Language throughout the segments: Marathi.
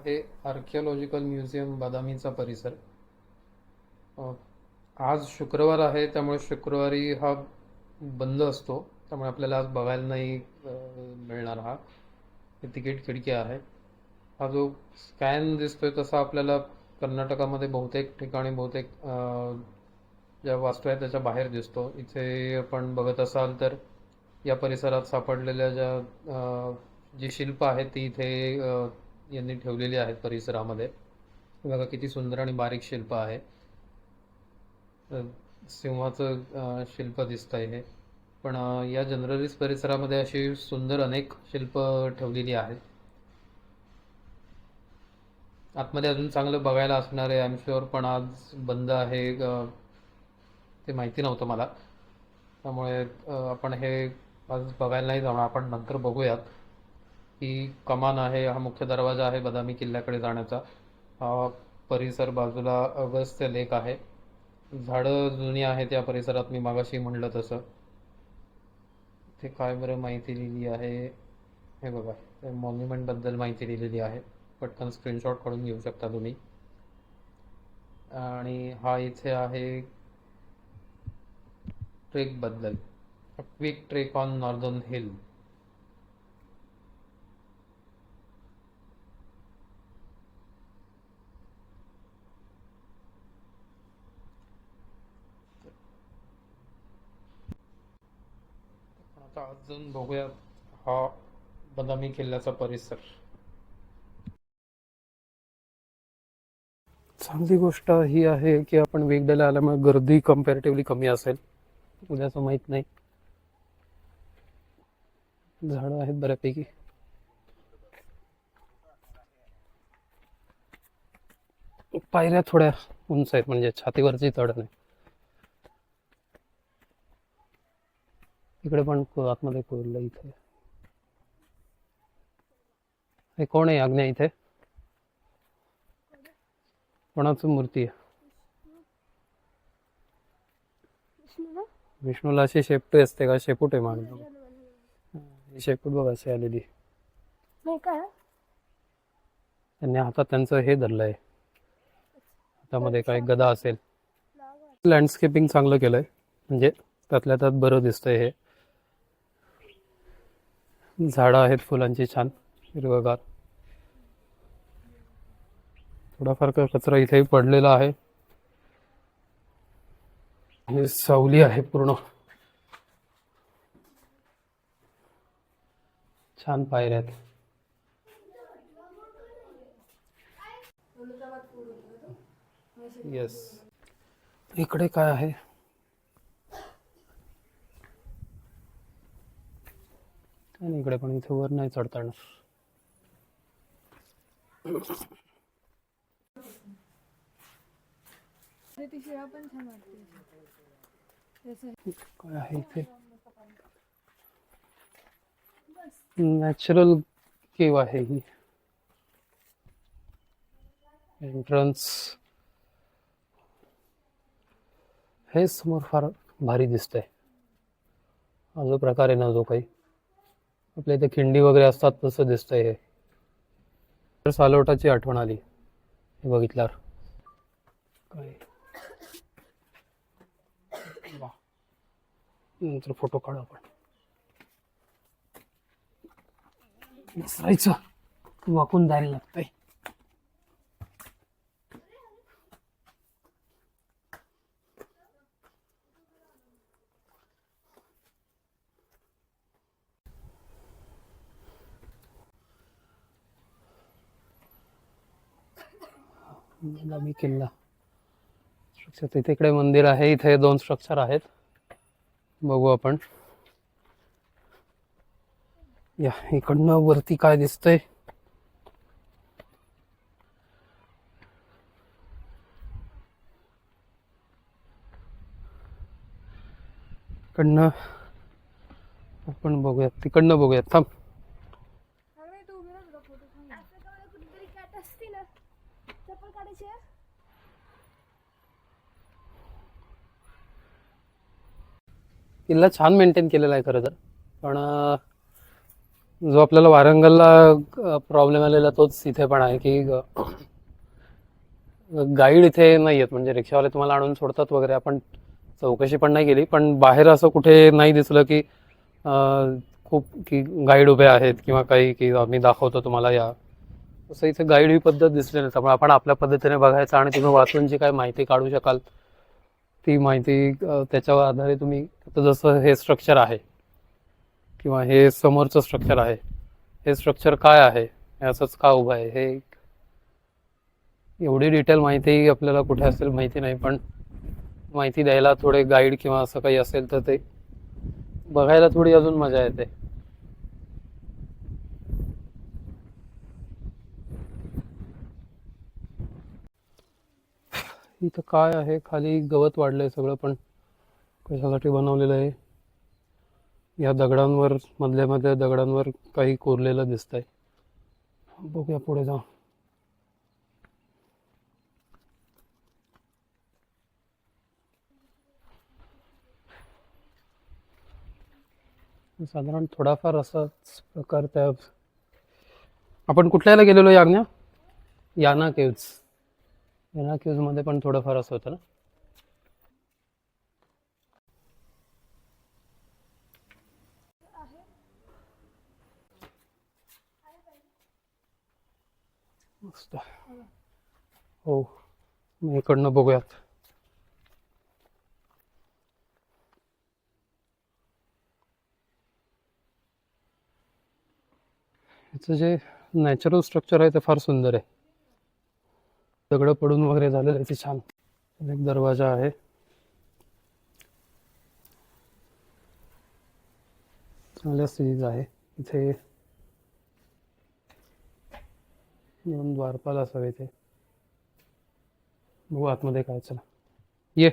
आहे आर्किओलॉजिकल म्युझियम बदामीचा परिसर. आज शुक्रवार आहे त्यामुळे शुक्रवारी हा बंद असतो. त्यामुळे आपल्याला आज बघायला नाही मिळणार हा. हे तिकीट खिडकी आहे. हा जो स्कॅन दिसतोय तसा आपल्याला कर्नाटकामध्ये बहुतेक ठिकाणी बहुतेक ज्या वास्तू आहेत त्याच्या बाहेर दिसतो. इथे आपण बघत असाल तर या परिसरात सापडलेल्या ज्या जी शिल्प आहेत ती इथे यांनी ठेवलेली आहेत परिसरामध्ये. बघा किती सुंदर आणि बारीक शिल्प आहे. सिंहाचं शिल्प शिल्प आहे हे. पण या जनरलिस्ट परिसरामध्ये अशी सुंदर अनेक शिल्प ठेवलेली आहेत. आतमध्ये अजून चांगलं बघायला असणार आहे आय एम शुअर पण आज बंद आहे ते माहिती नव्हतं मला. त्यामुळे आपण हे आज बघायला नाही जाणार. आपण नंतर बघूयात. ही कमान आहे हा मुख्य दरवाजा आहे बदामी किल्ल्याकडे जाण्याचा. हा परिसर बाजूला अगस्त्य लेक आहे. झाडं जुनी आहेत या परिसरात मी मागाशी म्हणलं तसं. ते काय बरं माहिती लिहिली आहे? हे बघा मॉन्युमेंटबद्दल माहिती लिहिलेली आहे. पटकन स्क्रीनशॉट काढून घेऊ शकता तुम्ही. आणि हा इथे आहे ट्रेकबद्दल. Quick trek on northern hill आज जाऊन बघूया हा बदामी किल्ल्याचा परिसर. चांगली गोष्ट ही आहे की आपण वेगळ्याला आल्यामुळे गर्दी कम्पॅरेटिव्हली कमी असेल. उद्याचं माहीत नाही. झाडं आहेत बऱ्यापैकी. पायऱ्या थोड्या उंच आहेत म्हणजे छातीवरची तड नाही. इकडे पण आतमध्ये कोरलं इथे. हे कोण आहे आज्ञा इथे? कोणाची मूर्ती आहे? विष्णूला? अशी शेपटी असते का? शेपूट आहे मागणं ही शेपूट बघ अशी आलेली. त्यांनी हातात त्यांचं हे धरलंय. हातामध्ये काय गदा असेल. लँडस्केपिंग चांगलं केलंय. म्हणजे त्यातल्या त्यात बरं दिसतंय हे. झाडं आहेत फुलांची छान हिरवगार. थोडाफार कचरा इथेही पडलेला आहे. हे सावली आहे पूर्ण. छान पायऱ्यात येस इकडे काय आहे? आणि नाही इकडे पण इथे वर नाही चढता येणार. काय आहे इथे? नॅचरल केव आहे ही. एंट्रन्स हे समोर फार भारी दिसतंय. अजून प्रकारे प्रकार आहे ना जो काही. आपल्या इथे खिंडी वगैरे असतात तसं दिसतंय हे. तर सालोटाची आठवण आली हे बघितल्यावर. काय? नंतर फोटो काढू आपण. विसरायचं वाकून जायला लागतंय बदामी किल्ला. स्ट्रक्चर तिथे इकडे मंदिर आहे इथे दोन स्ट्रक्चर आहेत. बघू आपण. या इकडनं वरती काय दिसतंय? इकडनं आपण बघूयात तिकडनं बघूयात. थांब अरे तू उभी राहा, तुला फोटो सांग आफ्रिकामध्ये कुठेतरी कॅट असते ना चप्पल काढायची आहे? किल्ला छान मेंटेन केलेला आहे खरं तर. पण जो आपल्याला वारंगलला प्रॉब्लेम आलेला तोच इथे पण आहे की गाईड इथे नाही आहेत म्हणजे रिक्षावाले तुम्हाला आणून सोडतात वगैरे. आपण चौकशी पण नाही केली. पण बाहेर असं कुठे नाही दिसलं की खूप की गाईड उभे आहेत किंवा काही की आम्ही दाखवतो तुम्हाला या. तसं इथे गाईड ही पद्धत दिसली नाही त्यामुळे आपण आपल्या पद्धतीने बघायचं आणि तुम्ही वाचून जी काय माहिती काढू शकाल ती माहिती त्याच्यावर आधारे तुम्ही जसं हे स्ट्रक्चर आहे किंवा हे समोरचं स्ट्रक्चर आहे हे स्ट्रक्चर काय आहे असंच का उभं आहे हे एवढी डिटेल माहिती आपल्याला कुठे असेल माहिती नाही पण माहिती द्यायला थोडे गाईड किंवा असं काही असेल तर ते बघायला थोडी अजून मजा येते. इथं काय आहे? खाली गवत वाढलंय सगळं पण. कशासाठी बनवलेलं आहे? या दगडांवर मधल्या मधल्या दगडांवर काही कोरलेलं दिसतंय. बघूया पुढे जाऊ साधारण थोडाफार असाच प्रकार त्या आपण कुठल्याला गेलेलो याज्ञा याना केव्स याना क्यूजमध्ये पण थोडंफार असं होतं ना. मस्त. हो मी इकडनं बघूयात. याचं जे नॅचरल स्ट्रक्चर आहे ते फार सुंदर आहे. दगड पडून वगैरे झालेलं आहे ते छान एक दरवाजा आहे. चांगल्या स्थितीचा आहे. इथे येऊन द्वारपाल असावे इथे. बघू आतमध्ये काय चला. ये.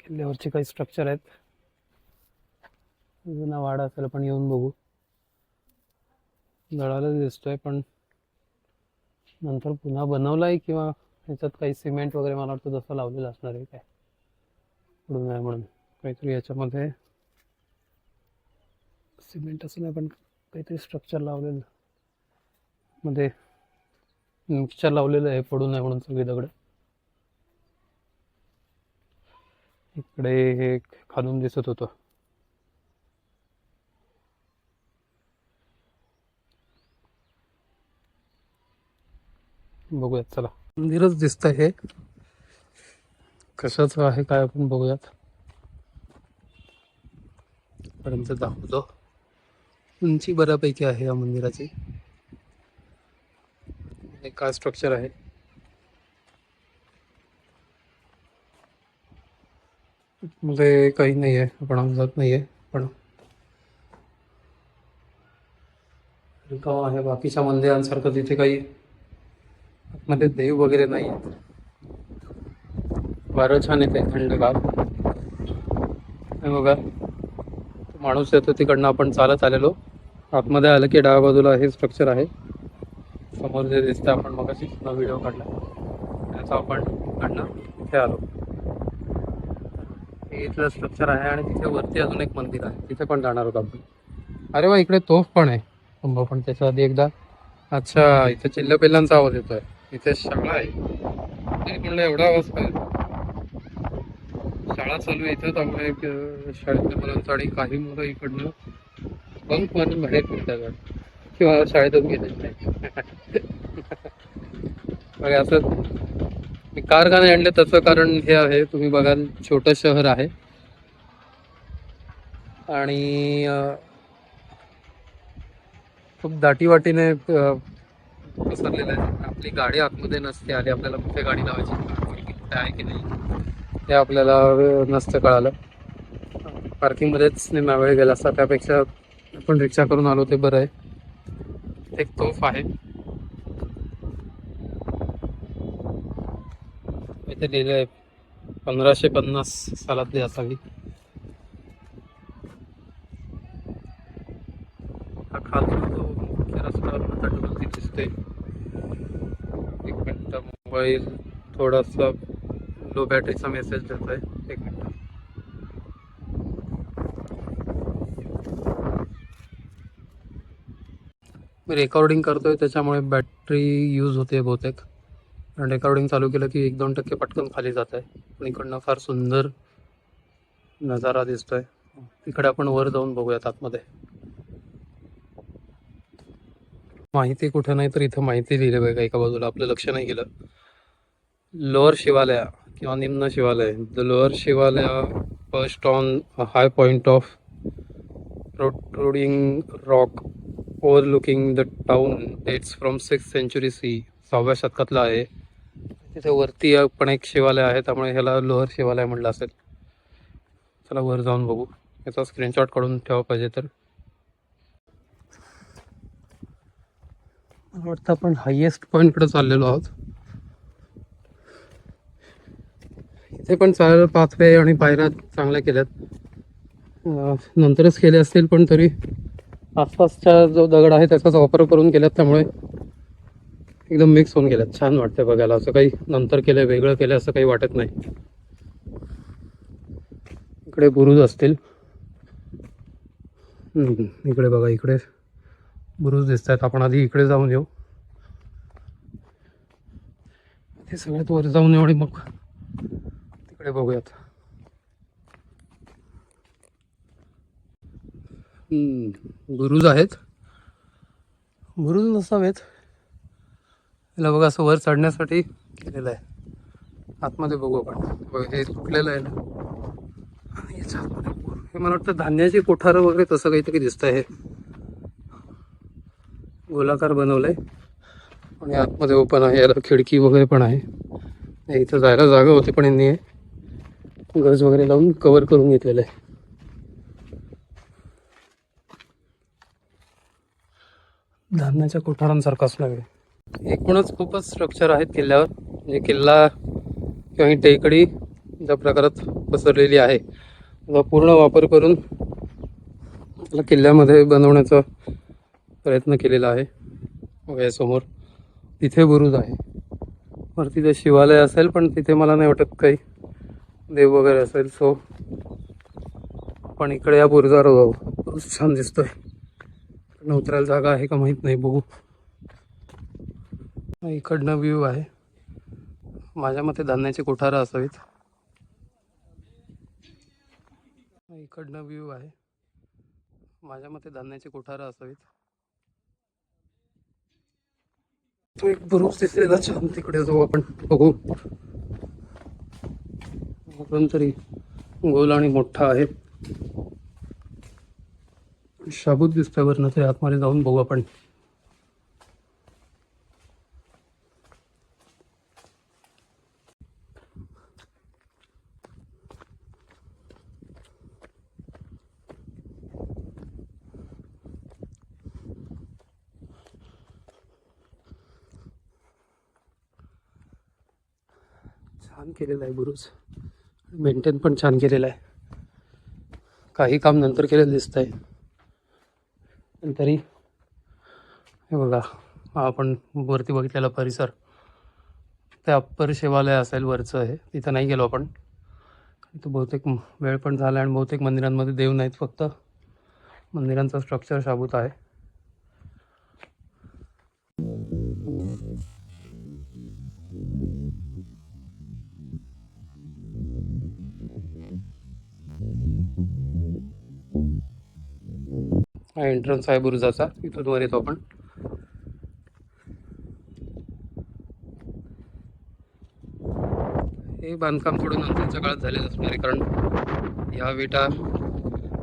किल्ल्यावरचे काही स्ट्रक्चर आहेत. जुना वाडा असेल पण येऊन बघू. जळाला दिसतोय पण नंतर पुन्हा बनवलाय किंवा ह्याच्यात काही सिमेंट वगैरे मला वाटतं जसं लावलेलं असणार आहे काय. पुढून नाही म्हणून. काहीतरी याच्यामध्ये सिमेंट असं नाही पण काहीतरी स्ट्रक्चर लावलेलं. मध्ये मिक्सचर लावलेलं आहे पडू नये म्हणून सगळी दगड इकडे हे खालून दिसत होतं. बघूयात चला. मंदिरच दिसतंय हे. कशाचं आहे काय आपण बघूयात. पर्यंत दाखवतो. उंची बऱ्यापैकी आहे या मंदिराची. हे काय स्ट्रक्चर आहे? मध्ये काही नाही आहे आपण अंदाज नाही आहे पण. रिकाम आहे बाकीच्या मंदिरांसारखं तिथे काही मध्ये देव वगैरे नाही आहेत वारं छान येते थंडगार हे बघा माणूस येतो तिकडनं आपण चालत आलेलो. आतमध्ये आलं की डाव्या बाजूला हे स्ट्रक्चर आहे. समोर जे दिसतं आपण मग व्हिडिओ काढला. त्याचा आपण काढणं इथे आलो. हे इथलं स्ट्रक्चर आहे आणि तिथे वरती अजून एक मंदिर आहे. तिथे पण जाणार होतो आपण. अरे वा इकडे तोफ पण आहे. पण त्याच्या आधी एकदा. अच्छा इथे चिल्ल पिल्लांचा आवाज येतोय. इथे शाळा आहे. तरी म्हणलं एवढा आवाज काय? शाळा चालू आहे इथं त्यामुळे शाळेतल्या मुलांचा आणि काही मुलं इकडनं बंक मारून बाहेर फिरतात. किंवा शाळेतून गेले नाही. असं मी कारखाने आणले त्याचं कारण हे आहे तुम्ही बघाल छोटं शहर आहे. आणि खूप दाटीवाटीने पसरलेलं आहे. आपली गाडी आतमध्ये नसते आली आपल्याला कुठे गाडी लावायची काय आहे की नाही हे आपल्याला नसतं कळालं. पार्किंगमध्येच निम्मा वेळ गेला असता त्यापेक्षा आपण रिक्षा करून आलो ते बरं आहे. एक तोफ आहे. इथे लिहिलं आहे. पंधराशे पन्नास सालातली असावी. थोडासा लो बॅटरीचा मेसेज देतो है एक मिनट. मी रेकॉर्डिंग करतोय त्याच्यामुळे बॅटरी यूज होते बहुतेक. आणि रेकॉर्डिंग चालू केलं की एक दोन टक्के पटकन खाली जात आहे पण इकडनं फार सुंदर नजारा दिसतोय. तिकडे आपण वर जाऊन बघूयात आतमध्ये. माहिती कुठं नाही तर इथं माहिती लिहिली बघा एका बाजूला. आपलं लक्ष नाही गेलं. लोअर शिवालया किंवा निम्न Shivalaya. The lower Shivalaya first on high point of protruding rock overlooking the town dates from six century C सहाव्या शतकातला आहे. तिथे वरती पण एक शिवालय आहे त्यामुळे ह्याला लोअर शिवालय म्हटलं असेल. चला वर जाऊन बघू. याचा स्क्रीनशॉट काढून ठेवा पाहिजे तर. मला वाटतं आपण हायेस्ट पॉईंटकडे चाललेलो आहोत. इथे पण चालेल पाथवे आणि पायऱ्या चांगल्या केल्यात. नंतरच केले असतील पण तरी आसपासचा जो दगड आहे त्याचाच वापर करून केल्यात त्यामुळे एकदम मिक्स होऊन गेल्यात. छान वाटतं बघायला. असं काही नंतर केलं वेगळं केलं असं काही वाटत नाही. इकडे बुरुज असतील. इकडे बघा इकडे बुरुज दिसत आहेत आपण आधी इकडे जाऊन येऊ. ते सगळ्यात वर जाऊन येऊ आणि मग तिकडे बघूयात. बुरुज आहेत. बुरुज नसावेत. याला बघा असं वर चढण्यासाठी केलेलं आहे. आतमध्ये बघू आपण. बघा हे तुटलेलं आहे ना. आणि याच्या आतमध्ये बघू. हे मला वाटतं धान्याची कोठारं वगैरे तसं काहीतरी दिसतंय हे. गोलाकार बनवलंय. आणि आतमध्ये ओपन आहे. याला खिडकी वगैरे पण आहे. इथं जायला जागा होती पण यांनी गज वगैरे लावून कव्हर करून घेतलेलं आहे. धान्याच्या कोठारांसारखाच लागेल. एकूणच खूपच स्ट्रक्चर आहेत किल्ल्यावर. म्हणजे किल्ला किंवा ही टेकडी ज्या प्रकारात पसरलेली आहे. त्याचा पूर्ण वापर करून त्याला किल्ल्यामध्ये बनवण्याचा प्रयत्न केलेला आहे. बघा या समोर. तिथे बुरुज आहे. वरती ते शिवालय असेल पण तिथे मला नाही वाटत काही देव वगैरे असेल सो पण इकडे या बुरुजावर जाऊ छान दिसतोय. पण उतरायला जागा आहे का माहीत नाही बघू. इकडनं व्ह्यू आहे. माझ्या मते धान्याचे कोठारं असावीत. इकडनं व्ह्यू आहे. माझ्या मते धान्याचे कोठारं असावीत. तो एक बुरुज दिसलेला छान तिकडे जाऊ आपण. बघू. आपण तरी गोल आणि मोठा आहे. शाबूत दिसतोय वरनं तरी आतमध्ये जाऊन बघू आपण. छान केलेला आहे बुरुज. मेंटेन पण छान केलेलं आहे. काही काम नंतर केलेलं दिसत आहे तरी हे बघा हा आपण वरती बघितलेला परिसर ते अप्पर शिवालय असेल वरचं आहे तिथं नाही गेलो आपण. इथं बहुतेक वेळ पण झाला आणि बहुतेक मंदिरांमध्ये देव नाहीत फक्त. मंदिरांचं स्ट्रक्चर शाबूत आहे. हा एंट्रन्स आहे बुरुजाचा. इथून वर येतो आपण. हे बांधकाम थोडं नंतरच्या काळात झालेलं असणार आहे कारण ह्या विटा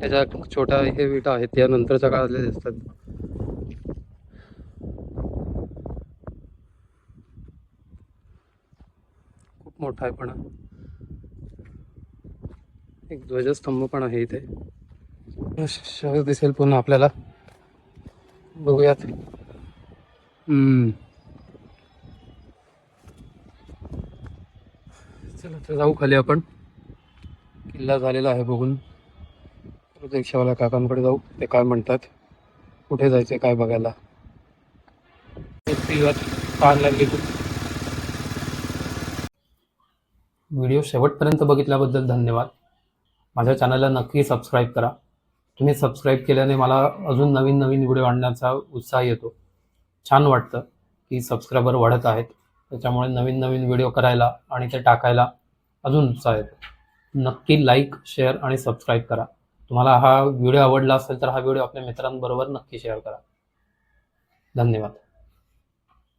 त्याच्या छोट्या हे विटा आहेत त्या नंतरच्या काळातल्या दिसतात. खूप मोठा आहे पण. एक ध्वजस्तंभ पण आहे इथे. शहर दिसेल पुन्हा आपल्याला. बघूयात. चला तर जाऊ खाली आपण. किल्ला झालेला आहे बघून. परत रिक्षावाल्या काकांकडे जाऊ. ते काय म्हणतात? कुठे जायचे काय बघायला? पान लागली व्हिडिओ शेवटपर्यंत बघितल्याबद्दल धन्यवाद. माझ्या चॅनलला नक्की सबस्क्राईब करा. तुम्ही सबस्क्राईब केल्याने मला अजून नवीन नवीन व्हिडिओ आणण्याचा उत्साह येतो. छान वाटतं की सबस्क्रायबर वाढत आहेत. त्याच्यामुळे नवीन नवीन व्हिडिओ करायला आणि ते टाकायला अजून उत्साह येतो. नक्की लाईक शेअर आणि सबस्क्राईब करा. तुम्हाला हा व्हिडिओ आवडला असेल तर हा व्हिडिओ आपल्या मित्रांबरोबर नक्की शेअर करा. धन्यवाद.